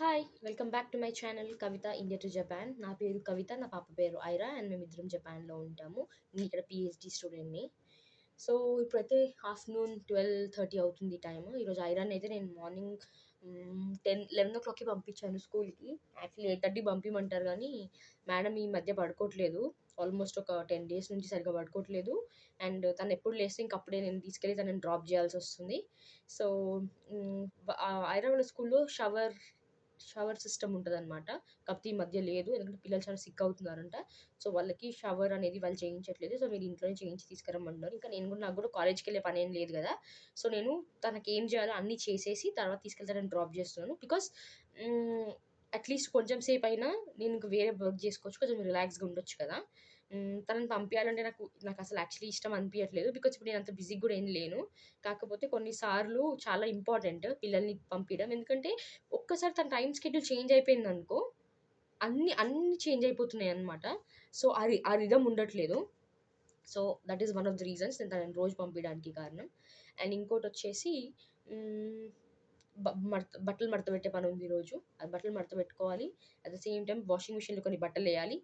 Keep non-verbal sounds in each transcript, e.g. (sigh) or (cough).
Hi welcome back to my channel Kavitha India to Japan నా పేరు కవిత నా పాప పేరు ఐరా అండ్ మేము ఇద్దరం జపాన్లో ఉంటాము. నేను ఇక్కడ పిహెచ్డి స్టూడెంట్ని సో ఇప్పుడైతే ఆఫ్టర్నూన్ ట్వెల్వ్ థర్టీ అవుతుంది టైం ఈరోజు ఐరాన్ అయితే నేను మార్నింగ్ టెన్ లెవెన్ ఓ క్లాక్కి పంపించాను స్కూల్కి యాక్చువల్లీ ఎయిట్ థర్టీ పంపించమంటారు కానీ మేడం ఈ మధ్య పడుకోవట్లేదు. ఆల్మోస్ట్ ఒక టెన్ డేస్ నుంచి సరిగ్గా పడుకోవట్లేదు. అండ్ తను ఎప్పుడు లేస్తే ఇంక అప్పుడే నేను తీసుకెళ్ళి తనని డ్రాప్ చేయాల్సి వస్తుంది. సో ఐరా వాళ్ళ స్కూల్లో షవర్ షవర్ సిస్టమ్ ఉంటుందన్నమాట. కాకపోతే ఈ మధ్య లేదు. ఎందుకంటే పిల్లలు చాలా సిక్ అవుతున్నారంట. సో వాళ్ళకి షవర్ అనేది వాళ్ళు చేయించట్లేదు. సో మీరు ఇంట్లోనే చేయించి తీసుకురమ్మంటున్నారు. ఇంకా నేను కూడా నాకు కూడా కాలేజ్కి వెళ్ళే పని ఏం లేదు కదా. సో నేను తనకి ఏం చేయాలో అన్నీ చేసేసి తర్వాత తీసుకెళ్తానని డ్రాప్ చేస్తున్నాను. బికాస్ అట్లీస్ట్ కొంచెం సేపు అయినా నేను ఇంకా వేరే వర్క్ చేసుకోవచ్చు. కొంచెం రిలాక్స్గా ఉండొచ్చు కదా. తనని పంపించాలంటే నాకు నాకు అసలు యాక్చువల్లీ ఇష్టం అనిపించట్లేదు బికాజ్ ఇప్పుడు నేను అంత బిజీగా కూడా ఏం లేను. కాకపోతే కొన్నిసార్లు చాలా ఇంపార్టెంట్ పిల్లల్ని పంపించడం ఎందుకంటే ఒక్కసారి తన టైం షెడ్యూల్ చేంజ్ అయిపోయింది అనుకో అన్ని అన్ని చేంజ్ అయిపోతున్నాయి అనమాట సో అది ఆ రిధం ఉండట్లేదు. So that is one of the reasons నేను తనని రోజు పంపించడానికి కారణం. అండ్ ఇంకోటి వచ్చేసి మడత బట్టలు మడత పెట్టే పని ఉంది ఈరోజు. అది బట్టలు మడత పెట్టుకోవాలి. At the same time washing మిషన్లో కొన్ని బట్టలు వేయాలి.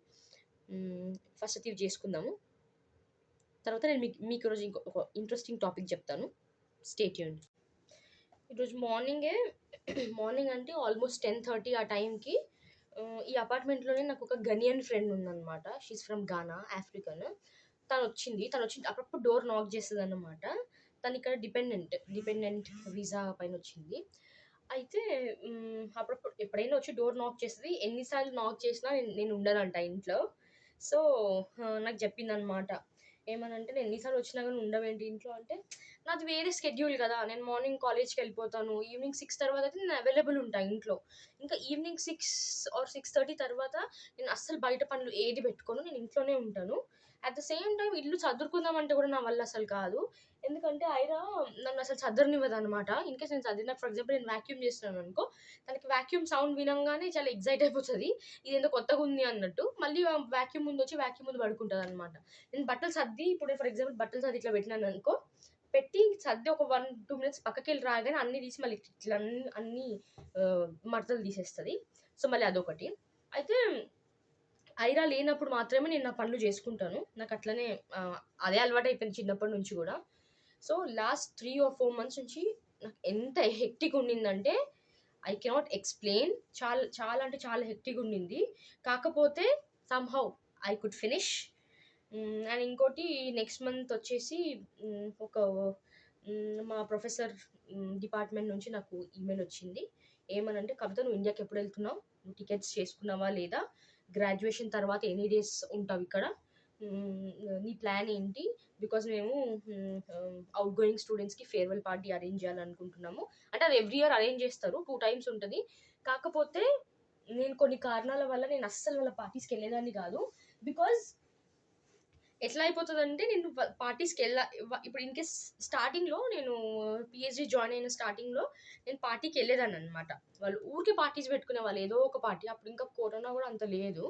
ఫస్ట్ అయితే ఇవి చేసుకుందాము. తర్వాత నేను మీకు మీకు ఈరోజు ఇంకొక ఇంట్రెస్టింగ్ టాపిక్ చెప్తాను. స్టేట్ యూన్ ఈరోజు మార్నింగే మార్నింగ్ అంటే ఆల్మోస్ట్ టెన్ థర్టీ ఆ టైంకి ఈ అపార్ట్మెంట్లోనే నాకు ఒక గనియన్ ఫ్రెండ్ ఉందన్నమాట. షీస్ ఫ్రమ్ గానా ఆఫ్రికన్ తను వచ్చింది. తను వచ్చి అప్పుడప్పుడు డోర్ నాక్ చేస్తుంది అనమాట తను ఇక్కడ డిపెండెంట్ డిపెండెంట్ వీసా పైన వచ్చింది. అయితే అప్పుడప్పుడు ఎప్పుడైనా వచ్చి డోర్ నాక్ చేస్తుంది. ఎన్నిసార్లు నాక్ చేసినా నేను నేను ఉండనంట ఇంట్లో. సో నాకు చెప్పింది అనమాట ఏమనంటే నేను ఎన్నిసార్లు వచ్చినా కానీ ఉండవేంటి ఇంట్లో అంటే నాది వేరే స్కెడ్యూల్ కదా. నేను మార్నింగ్ కాలేజ్కి వెళ్ళిపోతాను. ఈవినింగ్ సిక్స్ తర్వాత అయితే నేను అవైలబుల్ ఉంటాను ఇంట్లో. ఇంకా evening six or six thirty తర్వాత నేను అస్సలు బయట పనులు ఏది పెట్టుకోను. నేను ఇంట్లోనే ఉంటాను. అట్ ద సేమ్ టైం ఇల్లు చదువుకుందామంటే కూడా నా వల్ల అసలు కాదు. ఎందుకంటే ఐరా నన్ను అసలు చదరనివ్వదు అనమాట ఇన్కేస్ నేను చదివిన ఫర్ ఎగ్జాంపుల్ నేను వ్యాక్యూమ్ చేస్తున్నాను అనుకో తనకి వాక్యూమ్ సౌండ్ వినంగానే చాలా ఎగ్జైట్ అయిపోతుంది. ఇదేందో కొత్తగా ఉంది అన్నట్టు. మళ్ళీ వ్యాక్యూమ్ ముందు వచ్చి వ్యాక్యూమ్ ముందు పడుకుంటుంది అనమాట నేను బట్టలు సర్ది ఇప్పుడు ఫర్ ఎగ్జాంపుల్ బట్టలు సర్ది ఇట్లా పెట్టినాను అనుకో పెట్టి సర్ది ఒక వన్ టూ మినిట్స్ పక్కకి వెళ్ళి రాగానే అన్ని తీసి మళ్ళీ ఇట్లా అన్ని అన్ని మడతలు తీసేస్తుంది. సో మళ్ళీ అదొకటి. అయితే ఐరా లేనప్పుడు మాత్రమే నేను నా పనులు చేసుకుంటాను. నాకు అట్లనే అదే అలవాటు అయిపోయింది చిన్నప్పటి నుంచి కూడా. So last three or four months నుంచి నాకు ఎంత హెక్టిక్ ఉండిందంటే ఐ కెనాట్ ఎక్స్ప్లెయిన్. చాలా చాలా అంటే చాలా హెక్టిక్ ఉండింది. కాకపోతే somehow I could finish and ఇంకోటి నెక్స్ట్ మంత్ వచ్చేసి ఒక మా ప్రొఫెసర్ డిపార్ట్మెంట్ నుంచి నాకు ఈమెయిల్ వచ్చింది. ఏమనంటే కవిత నువ్వు ఇండియాకి ఎప్పుడు వెళ్తున్నావు? టికెట్స్ చేసుకున్నావా లేదా? గ్రాడ్యుయేషన్ తర్వాత ఎనీ డేస్ ఉంటావు ఇక్కడ? నీ ప్లాన్ ఏంటి? బికాజ్ మేము అవుట్ గోయింగ్ స్టూడెంట్స్కి ఫేర్వెల్ పార్టీ అరేంజ్ చేయాలనుకుంటున్నాము అంటే అది ఎవ్రీ ఇయర్ అరేంజ్ చేస్తారు. టూ టైమ్స్ ఉంటుంది. కాకపోతే నేను కొన్ని కారణాల వల్ల నేను అస్సలు వాళ్ళ పార్టీస్కి వెళ్ళేదాన్ని కాదు. బికాజ్ ఎట్లా అయిపోతుందంటే నేను పార్టీస్కి వెళ్ళా ఇప్పుడు ఇన్కేస్ స్టార్టింగ్లో నేను పిహెచ్డి జాయిన్ అయిన స్టార్టింగ్లో నేను పార్టీకి వెళ్ళేదాన్ని అనమాట వాళ్ళు ఊరికే పార్టీస్ పెట్టుకునే వాళ్ళు ఏదో ఒక పార్టీ అప్పుడు ఇంకా కరోనా కూడా అంత లేదు.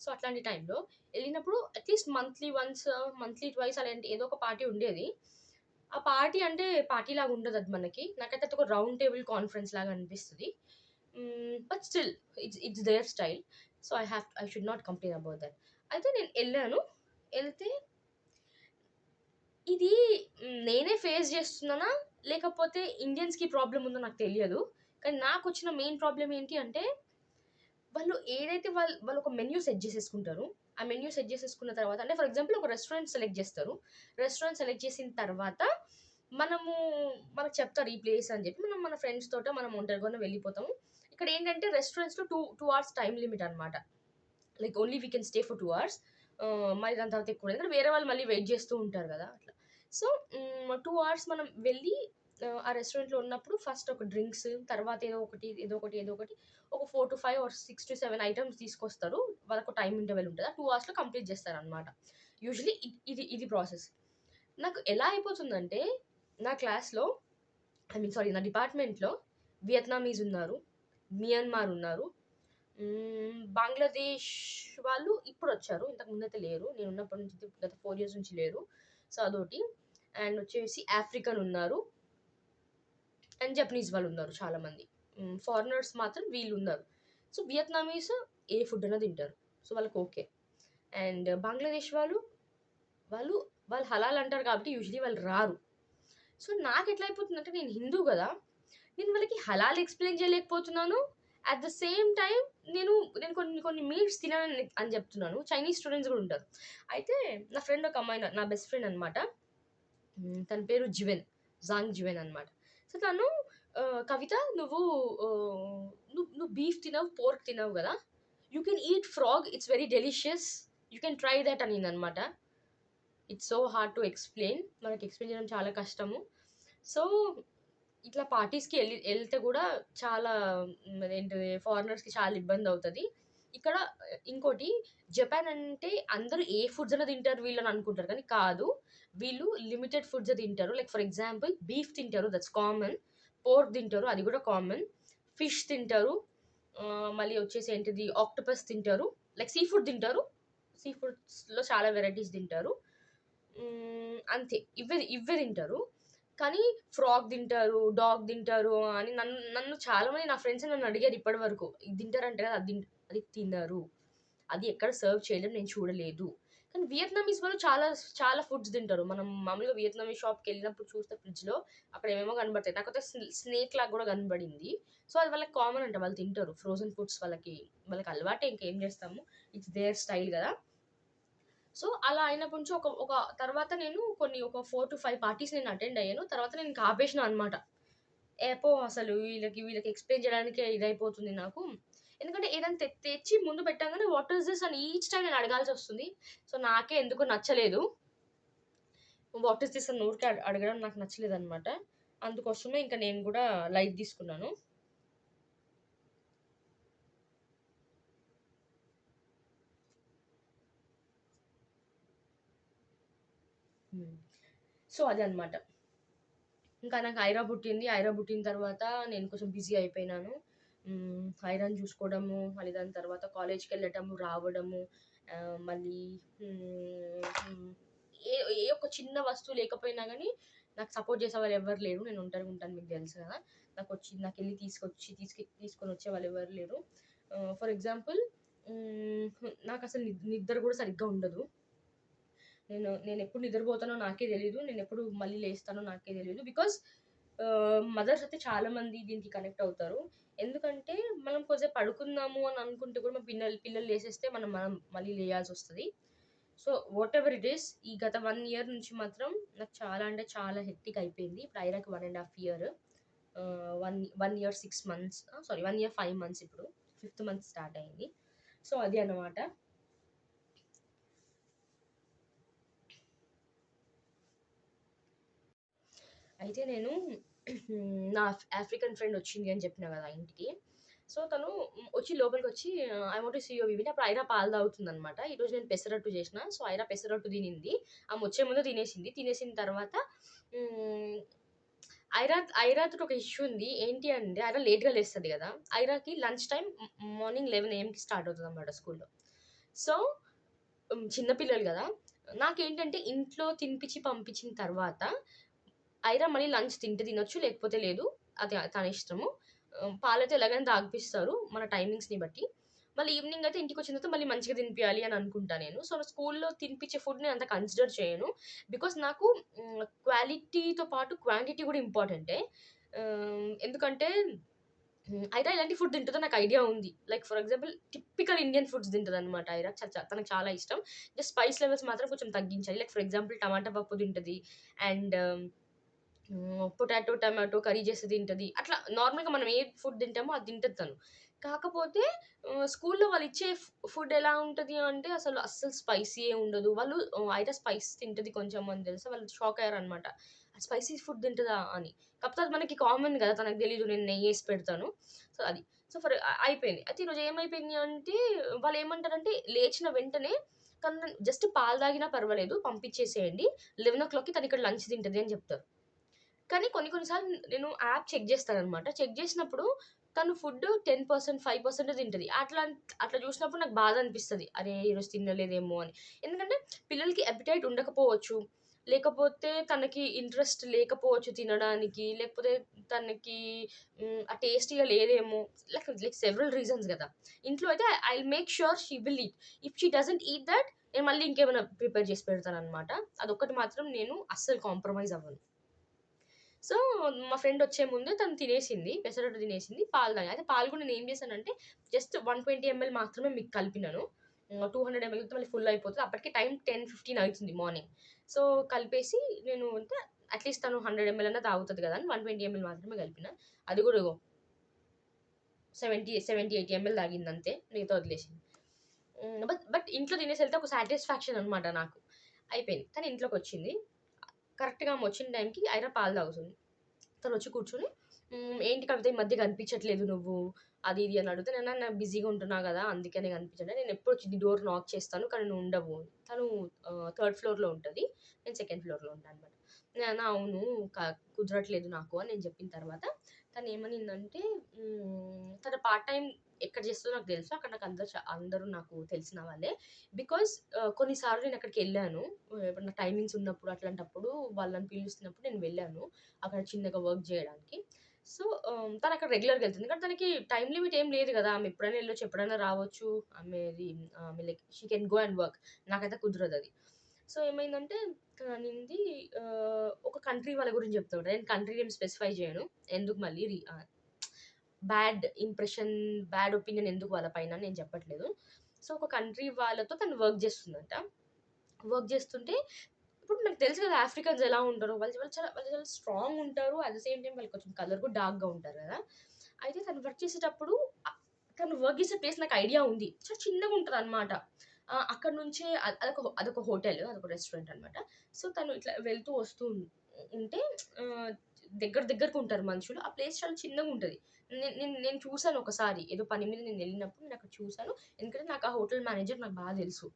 సో అట్లాంటి టైంలో వెళ్ళినప్పుడు at least monthly once monthly twice అలాంటి ఏదో ఒక పార్టీ ఉండేది. ఆ పార్టీ అంటే పార్టీ లాగా ఉండదు అది మనకి. నాకైతే అది ఒక రౌండ్ టేబుల్ కాన్ఫరెన్స్ లాగా అనిపిస్తుంది. But still it's it's their style so I have I should not complain about that అయితే నేను వెళ్ళాను. వెళ్తే ఇది నేనే ఫేస్ చేస్తున్నానా? లేకపోతే ఇండియన్స్కి ప్రాబ్లం ఉందో నాకు తెలియదు. కానీ నాకు వచ్చిన మెయిన్ ప్రాబ్లం ఏంటి అంటే వాళ్ళు ఏదైతే వాళ్ళు వాళ్ళు ఒక మెన్యూ సెట్ చేసేసుకుంటారు ఆ మెన్యూ సెట్ చేసేసుకున్న తర్వాత అంటే ఫర్ ఎగ్జాంపుల్ ఒక రెస్టారెంట్ సెలెక్ట్ చేస్తారు. రెస్టారెంట్ సెలెక్ట్ చేసిన తర్వాత మనము మనకు చెప్తారు ఈ ప్లేస్ అని చెప్పి మనం మన ఫ్రెండ్స్ తోట మనం ఒంటరిగానే వెళ్ళిపోతాము. ఇక్కడ ఏంటంటే రెస్టారెంట్స్లో two two hours time limit అనమాట like only we can stay for two hours మరి దాని తర్వాత ఎక్కువ ఎందుకంటే వేరే వాళ్ళు మళ్ళీ వెయిట్ చేస్తూ ఉంటారు కదా అట్లా. సో టూ అవర్స్ మనం వెళ్ళి ఆ, రెస్టారెంట్లో ఉన్నప్పుడు ఫస్ట్ ఒక డ్రింక్స్ తర్వాత ఏదో ఒకటి ఏదో ఒకటి ఏదో ఒకటి ఒక four to five or six to seven items తీసుకొస్తారు. వాళ్ళకు టైం ఇంటర్వెల్ ఉంటుంది. ఆ టూ అవర్స్లో కంప్లీట్ చేస్తారు అనమాట యూజువలీ ఇది ఇది ప్రాసెస్ నాకు ఎలా అయిపోతుందంటే నా క్లాస్లో ఐ మీన్ సారీ నా డిపార్ట్మెంట్లో వియత్నామీస్ ఉన్నారు మియన్మార్ ఉన్నారు బంగ్లాదేశ్ వాళ్ళు ఇప్పుడు వచ్చారు ఇంతకు ముందైతే లేరు. నేను ఉన్నప్పటి నుంచి గత ఫోర్ ఇయర్స్ నుంచి లేరు. సో అదొకటి. అండ్ వచ్చేసి ఆఫ్రికన్ ఉన్నారు. అండ్ జపనీస్ వాళ్ళు ఉన్నారు చాలామంది. ఫారినర్స్ మాత్రం వీళ్ళు ఉన్నారు సో వియత్నామీస్ ఏ ఫుడ్ అయినా తింటారు. సో వాళ్ళకి ఓకే. అండ్ బంగ్లాదేశ్ వాళ్ళు వాళ్ళు వాళ్ళు హలాల్ అంటారు కాబట్టి యూజువలీ వాళ్ళు రారు. సో నాకు ఎట్లా అయిపోతుందంటే నేను హిందూ కదా. నేను వాళ్ళకి హలాల్ ఎక్స్ప్లెయిన్ చేయలేకపోతున్నాను. అట్ ద సేమ్ టైం నేను నేను కొన్ని కొన్ని మీట్స్ తినను అని చెప్తున్నాను. చైనీస్ స్టూడెంట్స్ కూడా ఉంటారు. అయితే నా ఫ్రెండ్ ఒక అమ్మాయి నా- బెస్ట్ ఫ్రెండ్ అనమాట తన పేరు జివెన్ జాంగ్ జివెన్ అనమాట సో తను కవిత నువ్వు నువ్వు నువ్వు బీఫ్ తినవు పోర్క్ తినవు కదా. You can eat frog it's very delicious you can try that అని అనమాట it's so hard to explain మనకి ఎక్స్ప్లెయిన్ చేయడం చాలా కష్టము. సో ఇట్లా పార్టీస్కి వెళ్ళి వెళ్తే కూడా చాలా ఏంటిది ఫారినర్స్కి చాలా ఇబ్బంది అవుతుంది. ఇక్కడ ఇంకోటి జపాన్ అంటే అందరూ ఏ ఫుడ్స్ అయినా తింటారు వీళ్ళని అనుకుంటారు కానీ కాదు. వీళ్ళు లిమిటెడ్ ఫుడ్స్ తింటారు. లైక్ ఫర్ ఎగ్జాంపుల్ బీఫ్ తింటారు దట్స్ కామన్ పోర్క్ తింటారు అది కూడా కామన్ ఫిష్ తింటారు మళ్ళీ వచ్చేసి ఏంటిది ఆక్టోపస్ తింటారు. లైక్ సీ ఫుడ్ తింటారు. సీ ఫుడ్స్లో చాలా వెరైటీస్ తింటారు. అంతే ఇవే ఇవే తింటారు. కానీ ఫ్రాక్ తింటారు డాగ్ తింటారు అని నన్ను నన్ను చాలా మంది నా ఫ్రెండ్స్ నన్ను అడిగారు ఇప్పటి వరకు ఇది తింటారంటే కదా అది అది తినరు అది ఎక్కడ సర్వ్ చేయడం నేను చూడలేదు. కానీ వియత్నామీస్ వాళ్ళు చాలా చాలా ఫుడ్స్ తింటారు. మనం మామూలుగా వియత్నామీస్ షాప్కి వెళ్ళినప్పుడు చూస్తే ఫ్రిడ్జ్లో అక్కడ ఏమేమో కనబడతాయి. నాకైతే స్నేక్ లాగా కూడా కనబడింది. సో అది వాళ్ళకి కామన్ అంట. వాళ్ళు తింటారు. ఫ్రోజన్ ఫుడ్స్ వాళ్ళకి వాళ్ళకి అలవాటే ఇంకేం చేస్తాము. ఇట్స్ దేర్ స్టైల్ కదా. సో అలా అయినప్పటి నుంచి ఒక ఒక తర్వాత నేను కొన్ని ఒక ఫోర్ టు ఫైవ్ పార్టీస్ నేను అటెండ్ అయ్యాను. తర్వాత నేను ఇంకా ఆపేసిన అనమాట ఏపో అసలు వీళ్ళకి వీళ్ళకి ఎక్స్ప్లెయిన్ చేయడానికే ఇదైపోతుంది నాకు. ఎందుకంటే ఏదైనా తె తెచ్చి ముందు పెట్టగానే వాట్ ఈస్ దిస్ అని ఈచ్ టైం నేను అడగాల్సి వస్తుంది. సో నాకే ఎందుకు నచ్చలేదు. వాట్ ఈస్ దిస్ అని ఊరికే అడగడం నాకు నచ్చలేదు అనమాట అందుకోసమే ఇంకా నేను కూడా లైట్ తీసుకున్నాను. సో అది అనమాట ఇంకా నాకు ఐరా పుట్టింది. ఐరా పుట్టిన తర్వాత నేను కొంచెం బిజీ అయిపోయినాను. ఐరన్ ఐరాని చూసుకోవడము మళ్ళీ దాని తర్వాత కాలేజ్కి వెళ్ళటము రావడము మళ్ళీ ఏ ఏ ఒక చిన్న వస్తువు లేకపోయినా కానీ నాకు సపోర్ట్ చేసే వాళ్ళు ఎవరు లేరు. నేను ఒంటరిగా ఉంటాను మీకు తెలుసు కదా. నాకు వచ్చి నాకు వెళ్ళి తీసుకొచ్చి తీసుకు తీసుకొని వచ్చే వాళ్ళు ఎవరు లేరు. ఫర్ ఎగ్జాంపుల్ నాకు అసలు నిద్ర కూడా సరిగ్గా ఉండదు. నేను నేను ఎప్పుడు నిద్రపోతానో నాకే తెలియదు నేను ఎప్పుడు మళ్ళీ లేస్తానో నాకే తెలియదు బికాస్ మదర్స్ అయితే చాలా మంది దీనికి కనెక్ట్ అవుతారు. ఎందుకంటే మనం కొంచెం పడుకుందాము అని అనుకుంటే కూడా మా పిల్లలు పిల్లలు లేసేస్తే మనం మనం మళ్ళీ లేయాల్సి వస్తుంది. So whatever it is ఈ గత వన్ ఇయర్ నుంచి మాత్రం నాకు చాలా అంటే చాలా హెక్టిక్ అయిపోయింది. ఇప్పుడు ఐరాకి one and half year one one year six months sorry one year five months ఇప్పుడు. ఫిఫ్త్ మంత్ స్టార్ట్ అయింది. సో అది అన్నమాట. అయితే నేను (clears throat) నా ఆఫ్రికన్ ఫ్రెండ్ వచ్చింది అని చెప్పిన కదా ఇంటికి. సో తను వచ్చి లోపలికి వచ్చి ఐ వాంట్ సీ యూ విని అప్పుడు ఐరా పాలు తాగుతుంది అనమాట ఈరోజు నేను పెసరట్టు చేసిన సో ఐరా పెసరట్టు తినింది. ఆమె వచ్చే ముందు తినేసింది. తినేసిన తర్వాత ఐరాత్ ఐరాత్కి ఒక ఇష్యూ ఉంది. ఏంటి అంటే ఐరా లేట్గా లేస్తుంది కదా. ఐరాకి లంచ్ టైం మార్నింగ్ లెవెన్ ఏఎంకి స్టార్ట్ అవుతుంది అనమాట స్కూల్లో. సో చిన్నపిల్లలు కదా. నాకేంటంటే ఇంట్లో తినిపించి పంపించిన తర్వాత ఐరా మళ్ళీ లంచ్ తింటే తినొచ్చు లేకపోతే లేదు. అది తన ఇష్టము. పాలైతే ఎలాగైనా తాగిపిస్తారు మన టైమింగ్స్ని బట్టి. మళ్ళీ ఈవినింగ్ అయితే ఇంటికి వచ్చిన తర్వాత మళ్ళీ మంచిగా తినిపించాలి అని అనుకుంటా నేను. సో స్కూల్లో తినిపించే ఫుడ్ నేను అంత కన్సిడర్ చేయను. బికాస్ నాకు క్వాలిటీతో పాటు క్వాంటిటీ కూడా ఇంపార్టెంటే ఎందుకంటే ఐరా ఇలాంటి ఫుడ్ తింటుందో నాకు ఐడియా ఉంది. Like for example typical Indian foods తింటుంది అనమాట ఐరా. చ- తనకు చాలా ఇష్టం. జస్ట్ స్పైస్ లెవెల్స్ మాత్రం కొంచెం తగ్గించాలి. లైక్ ఫర్ ఎగ్జాంపుల్ టమాటా పప్పు తింటుంది. అండ్ పొటాటో టమాటో కర్రీ చేసి తింటుంది. అట్లా నార్మల్గా మనం ఏ ఫుడ్ తింటామో అది తింటుంది తను. కాకపోతే స్కూల్లో వాళ్ళు ఇచ్చే ఫుడ్ ఎలా ఉంటుంది అంటే అసలు అస్సలు స్పైసీ ఏ ఉండదు. వాళ్ళు అయితే స్పైస్ తింటుంది కొంచెం అని తెలుసు? వాళ్ళు షాక్ అయ్యారు అనమాట స్పైసీ ఫుడ్ తింటుందా అని. కాకపోతే అది మనకి కామన్ కదా తనకు తెలియదు నేను నెయ్యి వేసి పెడతాను. సో అది. సో ఫర్ అయిపోయింది. అయితే ఈరోజు ఏమైపోయింది అంటే వాళ్ళు ఏమంటారంటే లేచిన వెంటనే తను జస్ట్ పాలు తాగినా పర్వాలేదు పంపించేసేయండి. లెవెన్ ఓ క్లాక్కి తను ఇక్కడ లంచ్ తింటుంది అని చెప్తారు. కానీ కొన్ని కొన్నిసార్లు నేను యాప్ చెక్ చేస్తాను అనమాట చెక్ చేసినప్పుడు తను food ten percent five percent తింటుంది. అట్లా అట్లా చూసినప్పుడు నాకు బాధ అనిపిస్తుంది. అరే ఈరోజు తినలేదేమో అని. ఎందుకంటే పిల్లలకి అపిటైట్ ఉండకపోవచ్చు. లేకపోతే తనకి ఇంట్రెస్ట్ లేకపోవచ్చు తినడానికి. లేకపోతే తనకి ఆ టేస్టీగా లేదేమో. లైక్ లైక్ సెవెరల్ రీజన్స్ కదా. ఇంట్లో అయితే I make sure she will eat if she doesn't eat that నేను మళ్ళీ ఇంకేమైనా ప్రిపేర్ చేసి పెడతాను అనమాట అదొక్కటి మాత్రం నేను అస్సలు కాంప్రమైజ్ అవ్వను. సో మా ఫ్రెండ్ వచ్చే ముందు తను తినేసింది పెసరట్టు తినేసింది పాలు తాగి. అయితే పాలు కూడా నేను ఏం చేశానంటే జస్ట్ వన్ ట్వంటీ ఎంఎల్ మాత్రమే మీకు కలిపినాను. టూ హండ్రెడ్ ఎంఎల్ మళ్ళీ ఫుల్ అయిపోతుంది. అప్పటికి టైం టెన్ ఫిఫ్టీన్ అవుతుంది మార్నింగ్. సో కలిపేసి నేను అంటే అట్లీస్ట్ తను హండ్రెడ్ ఎంఎల్ అన్నా తాగుతుంది కదా అని వన్ ట్వంటీ ఎంఎల్ మాత్రమే కలిపిన. అది కూడా సెవెంటీ సెవెంటీ ఎయిటీ ఎంఎల్ తాగింది అంతే. మిగతా వదిలేసింది. బట్ బట్ ఇంట్లో తినేసి వెళ్తే ఒక సాటిస్ఫాక్షన్ అనమాట నాకు. అయిపోయింది. కానీ ఇంట్లోకి వచ్చింది. కరెక్ట్గా ఆమె వచ్చిన టైంకి ఐరా పాలు తాగుతుంది. తను వచ్చి కూర్చొని ఏంటి కవిత ఈ మధ్య కనిపించట్లేదు నువ్వు? అది ఇది అని అడిగితే నేను నేను బిజీగా ఉంటున్నా కదా అందుకనే కనిపించండి నేను ఎప్పుడు వచ్చి డోర్ నాక్ చేస్తాను కానీ నువ్వు ఉండవు తను థర్డ్ ఫ్లోర్లో ఉంటుంది. నేను సెకండ్ ఫ్లోర్లో ఉంటాను అనమాట. నేను అవును కుదరట్లేదు నాకు అని నేను చెప్పిన తర్వాత తను ఏమనిందంటే తన పార్ట్ టైం ఎక్కడ చేస్తుందో నాకు తెలుసు. అక్కడ నాకు అందరు అందరూ నాకు తెలిసిన వాళ్ళే. బికాస్ కొన్నిసార్లు నేను అక్కడికి వెళ్ళాను. ఎప్పుడన్నా టైమింగ్స్ ఉన్నప్పుడు అట్లాంటప్పుడు వాళ్ళని పిలుస్తున్నప్పుడు నేను వెళ్ళాను. అక్కడ చిన్నగా వర్క్ చేయడానికి. సో తను అక్కడ రెగ్యులర్గా వెళ్తుంది. కానీ తనకి టైం లిమిట్ ఏం లేదు కదా. ఆమె ఎప్పుడైనా వెళ్ళొచ్చు ఎప్పుడైనా రావచ్చు. ఆమెది ఆమె like she can go and work. నాకైతే కుదరదు అది. సో ఏమైందంటే తను అనేది ఒక కంట్రీ వాళ్ళ గురించి చెప్తాడు. నేను కంట్రీ నేమ్ స్పెసిఫై చేయను. ఎందుకు మళ్ళీ బ్యాడ్ ఇంప్రెషన్ బ్యాడ్ ఒపీనియన్ ఎందుకు వాళ్ళ పైన నేను చెప్పట్లేదు. సో ఒక కంట్రీ వాళ్ళతో తను వర్క్ చేస్తుందంట. వర్క్ చేస్తుంటే ఇప్పుడు నాకు తెలుసు కదా ఆఫ్రికన్స్ ఎలా ఉంటారు. వాళ్ళు వాళ్ళు చాలా వాళ్ళు చాలా స్ట్రాంగ్ ఉంటారు. అట్ ద సేమ్ టైం వాళ్ళు కొంచెం కలర్ కూడా డార్క్గా ఉంటారు కదా. అయితే తను వర్క్ చేసేటప్పుడు తను వర్క్ చేసే ప్లేస్ నాకు ఐడియా ఉంది. చాలా చిన్నగా ఉంటుంది అనమాట అక్కడ నుంచే అదొక అదొక హోటల్ అదొక రెస్టారెంట్ అనమాట సో తను ఇట్లా వెళ్తూ వస్తూ ఉంటే దగ్గర దగ్గరకు ఉంటారు మనుషులు. ఆ ప్లేస్ చాలా చిన్నగా ఉంటుంది. నేను నేను చూశాను ఒకసారి. ఏదో పని మీద నేను వెళ్ళినప్పుడు నేను అక్కడ చూశాను. ఎందుకంటే నాకు ఆ హోటల్ మేనేజర్ నాకు బాగా తెలుసు.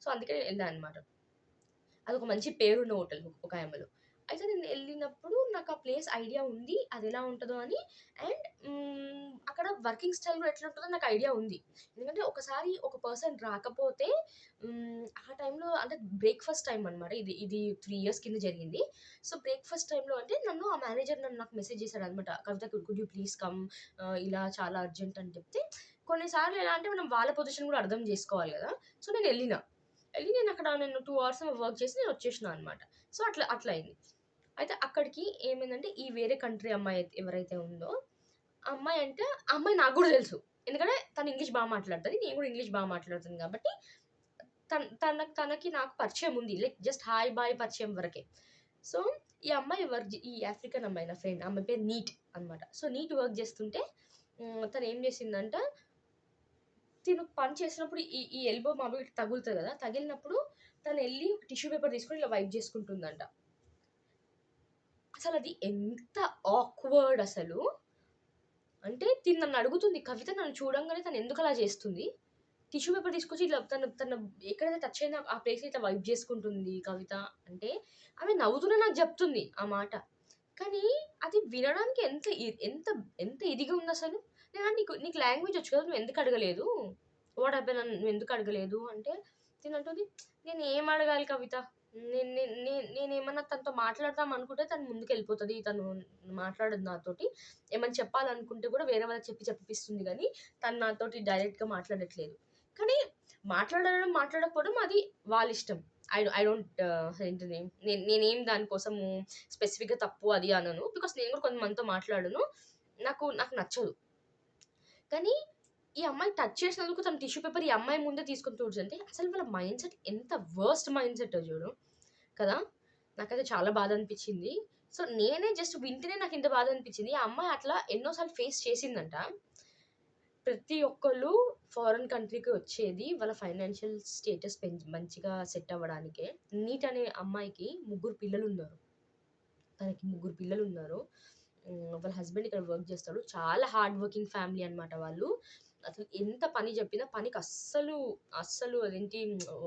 సో అందుకే నేను వెళ్ళాను అనమాట అది ఒక మంచి పేరున్న హోటల్ ఒక ఆయమలో అయితే నేను వెళ్ళినప్పుడు నాకు ఆ ప్లేస్ ఐడియా ఉంది అది ఎలా ఉంటుందో అని. అండ్ అక్కడ వర్కింగ్ స్టైల్ కూడా ఎట్లా ఉంటుందో నాకు ఐడియా ఉంది. ఎందుకంటే ఒకసారి ఒక పర్సన్ రాకపోతే ఆ టైంలో అంటే బ్రేక్ఫాస్ట్ టైం అనమాట ఇది ఇది త్రీ ఇయర్స్ కింద జరిగింది. సో బ్రేక్ఫాస్ట్ టైంలో అంటే నన్ను ఆ మేనేజర్ నన్ను నాకు మెసేజ్ చేశాడు అనమాట Kavitha could you please come ఇలా చాలా అర్జెంట్ అని చెప్తే కొన్నిసార్లు ఎలా అంటే మనం వాళ్ళ పొజిషన్ కూడా అర్థం చేసుకోవాలి కదా. సో నేను వెళ్ళిన. వెళ్ళి నేను అక్కడ నేను టూ అవర్స్ వర్క్ చేసి నేను వచ్చేసిన అనమాట సో అట్లా అట్లా అయింది. అయితే అక్కడికి ఏమైందంటే ఈ వేరే కంట్రీ అమ్మాయి అయితే- ఎవరైతే ఉందో ఆ అమ్మాయి అంటే అమ్మాయి నాకు కూడా తెలుసు. ఎందుకంటే తను ఇంగ్లీష్ బాగా మాట్లాడుతుంది నేను కూడా ఇంగ్లీష్ బాగా మాట్లాడుతుంది కాబట్టి తన తన తనకి నాకు పరిచయం ఉంది. లైక్ జస్ట్ హాయ్ బాయ్ పరిచయం వరకే. సో ఈ అమ్మాయి వర్క్ ఈ ఆఫ్రికన్ అమ్మాయి నా ఫ్రెండ్. అమ్మాయి పేరు నీట్ అనమాట సో నీట్ వర్క్ చేస్తుంటే తను ఏం చేసిందంట తిను పని చేసినప్పుడు ఈ ఈ ఎల్బో మామూలు తగులుతుంది కదా తగిలినప్పుడు తను వెళ్ళి టిష్యూ పేపర్ తీసుకొని ఇలా వైప్ చేసుకుంటుందంట. అసలు అది ఎంత ఆక్వర్డ్ అసలు. అంటే తిను నన్ను అడుగుతుంది కవిత నన్ను చూడంగానే తను ఎందుకు అలా చేస్తుంది? టిష్యూ పేపర్ తీసుకొచ్చి ఇట్లా తను తన ఎక్కడైతే టచ్ అయిందో ఆ ప్లేస్ ఇట్లా వైప్ చేసుకుంటుంది కవిత. అంటే ఆమె నవ్వుతూనే నాకు చెప్తుంది ఆ మాట. కానీ అది వినడానికి ఎంత ఎంత ఎంత ఇదిగా ఉంది అసలు? నేను నీకు నీకు లాంగ్వేజ్ వచ్చు కదా నువ్వు ఎందుకు అడగలేదు? వాట్ హ్యాపెన్ నువ్వు ఎందుకు అడగలేదు? అంటే తినంటుంది నేను ఏం అడగాలి కవిత? నేను నేను నేను ఏమన్నా తనతో మాట్లాడదాం అనుకుంటే తను ముందుకు వెళ్ళిపోతుంది తను మాట్లాడదు నాతోటి. ఏమన్నా చెప్పాలనుకుంటే కూడా వేరే వాళ్ళకి చెప్పి చెప్పిస్తుంది కానీ తను నాతోటి డైరెక్ట్గా మాట్లాడట్లేదు. కానీ మాట్లాడడం మాట్లాడకపోవడం అది వాళ్ళ ఇష్టం ఐ ఐ డోంట్ ఏంటిది? నేను నేనేం దానికోసము స్పెసిఫిక్గా తప్పు అది అనను. బికాస్ నేను కూడా కొంతమందితో మాట్లాడను. నాకు నాకు నచ్చదు. కానీ ఈ అమ్మాయి టచ్ చేసినందుకు తన టిష్యూ పేపర్ ఈ అమ్మాయి ముందే తీసుకొని చూడంటే అసలు వాళ్ళ మైండ్ సెట్ ఎంత వర్స్ట్ మైండ్ సెట్ చూడు. కదా? నాకైతే చాలా బాధ అనిపించింది. సో నేనే జస్ట్ వింటేనే నాకు ఇంత బాధ అనిపించింది. ఆ అమ్మాయి అట్లా ఎన్నోసార్లు ఫేస్ చేసిందంట. ప్రతి ఒక్కళ్ళు ఫారెన్ కంట్రీకి వచ్చేది వాళ్ళ ఫైనాన్షియల్ స్టేటస్ పెంచి మంచిగా సెట్ అవ్వడానికే. నీట్ అనే అమ్మాయికి ముగ్గురు పిల్లలు ఉన్నారు తనకి ముగ్గురు పిల్లలు ఉన్నారు వాళ్ళ హస్బెండ్ ఇక్కడ వర్క్ చేస్తాడు. చాలా హార్డ్ వర్కింగ్ ఫ్యామిలీ అనమాట వాళ్ళు. అసలు ఎంత పని చెప్పినా పనికి అస్సలు అస్సలు అదేంటి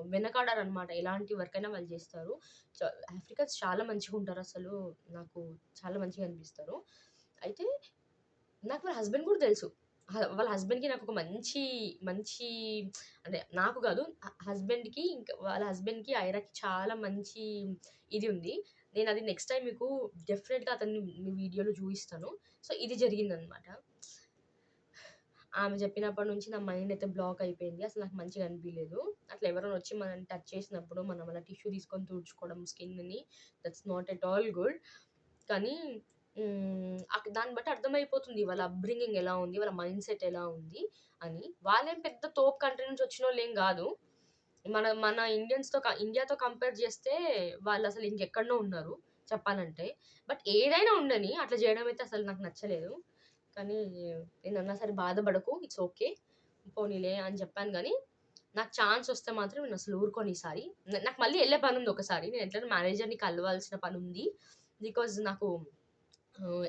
వెనకాడారు అనమాట ఎలాంటి వర్క్ అయినా వాళ్ళు చేస్తారు ఆఫ్రికన్స్ చాలా మంచిగా ఉంటారు అసలు నాకు చాలా మంచిగా అనిపిస్తారు అయితే నాకు వాళ్ళ హస్బెండ్ కూడా తెలుసు వాళ్ళ హస్బెండ్‌కి నాకు ఒక మంచి మంచి అంటే నాకు కాదు హస్బెండ్‌కి ఇంకా వాళ్ళ హస్బెండ్‌కి, ఐరాకి చాలా మంచి ఇది ఉంది. నేను అది నెక్స్ట్ టైం మీకు డెఫినెట్‌గా అతన్ని మీ వీడియోలో చూపిస్తాను సో, ఇది జరిగిందనమాట. ఆమె చెప్పినప్పటి నుంచి నా మైండ్ అయితే బ్లాక్ అయిపోయింది. అసలు నాకు మంచిగా అనిపించలేదు అట్లా ఎవరైనా వచ్చి మనల్ని టచ్ చేసినప్పుడు మనం అలా టిష్యూ తీసుకొని తుడుచుకోవడం స్కిన్‌ని that's not at all good. కానీ దాన్ని బట్టి అర్థమైపోతుంది వాళ్ళ అప్‌బ్రింగింగ్ ఎలా ఉంది, వాళ్ళ మైండ్ సెట్ ఎలా ఉంది అని. వాళ్ళేం పెద్ద తోపు కంట్రీ నుంచి వచ్చిన వాళ్ళేం కాదు మన మన ఇండియన్స్‌తో క ఇండియాతో కంపేర్ చేస్తే వాళ్ళు అసలు ఇంకెక్కడనో ఉన్నారు చెప్పాలంటే. బట్ ఏదైనా ఉండని అట్లా చేయడం అయితే అసలు నాకు నచ్చలేదు. కానీ నేనన్నా సరే బాధపడకు ఇట్స్ ఓకే. పోనీలే అని చెప్పాను కానీ నాకు ఛాన్స్ వస్తే మాత్రం నేనసలు ఊరుకోను ఈసారి. నాకు మళ్ళీ వెళ్ళే పని ఉంది ఒకసారి. నేను ఎట్లా మేనేజర్‌ని కలవాల్సిన పని ఉంది బికాజ్ నాకు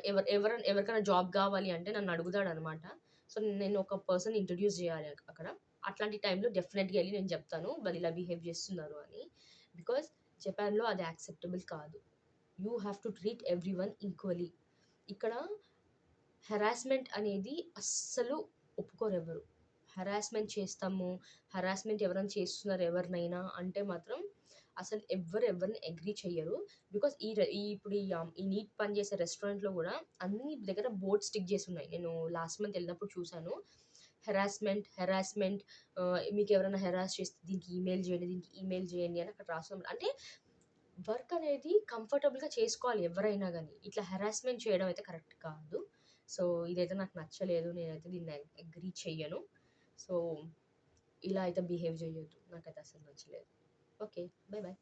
ఎవరు ఎవరు ఎవరికైనా జాబ్ కావాలి అంటే నన్ను అడుగుతాడనమాట. సో, నేను ఒక పర్సన్ ఇంట్రడ్యూస్ చేయాలి అక్కడ. అట్లాంటి టైంలో డెఫినెట్‌గా వెళ్ళి నేను చెప్తాను. వాళ్ళు ఇలా బిహేవ్ చేస్తున్నారు అని. బికాజ్ జపాన్‌లో అది యాక్సెప్టబుల్ కాదు. You have to treat every one equally ఇక్కడ హెరాస్మెంట్ అనేది అస్సలు ఒప్పుకోరు ఎవరు హెరాస్మెంట్ చేస్తాము, హెరాస్మెంట్ ఎవరైనా చేస్తున్నారు ఎవరినైనా అంటే మాత్రం అసలు ఎవ్వరు ఎవరిని అగ్రీ చెయ్యరు. బికాస్ ఈ ఈ ఇప్పుడు ఈ నీట్ పని చేసే రెస్టారెంట్‌లో కూడా అన్ని దగ్గర బోర్డ్ స్టిక్ చేసి ఉన్నాయి నేను లాస్ట్ మంత్ వెళ్ళినప్పుడు చూశాను. హెరాస్మెంట్, హెరాస్మెంట్ మీకు ఎవరైనా హెరాస్ చేస్తే దీనికి ఈమెయిల్ చేయండి, దీనికి ఈమెయిల్ చేయండి అని అక్కడ రాస్తున్నాం. అంటే వర్క్ అనేది కంఫర్టబుల్‌గా చేసుకోవాలి ఎవరైనా కానీ ఇట్లా హెరాస్మెంట్ చేయడం అయితే కరెక్ట్ కాదు. సో, ఇదైతే నాకు నచ్చలేదు. నేనైతే దీన్ని అగ్రీ చెయ్యను. సో, ఇలా అయితే బిహేవ్ చేయొద్దు. నాకైతే అసలు నచ్చలేదు. ఓకే. Bye bye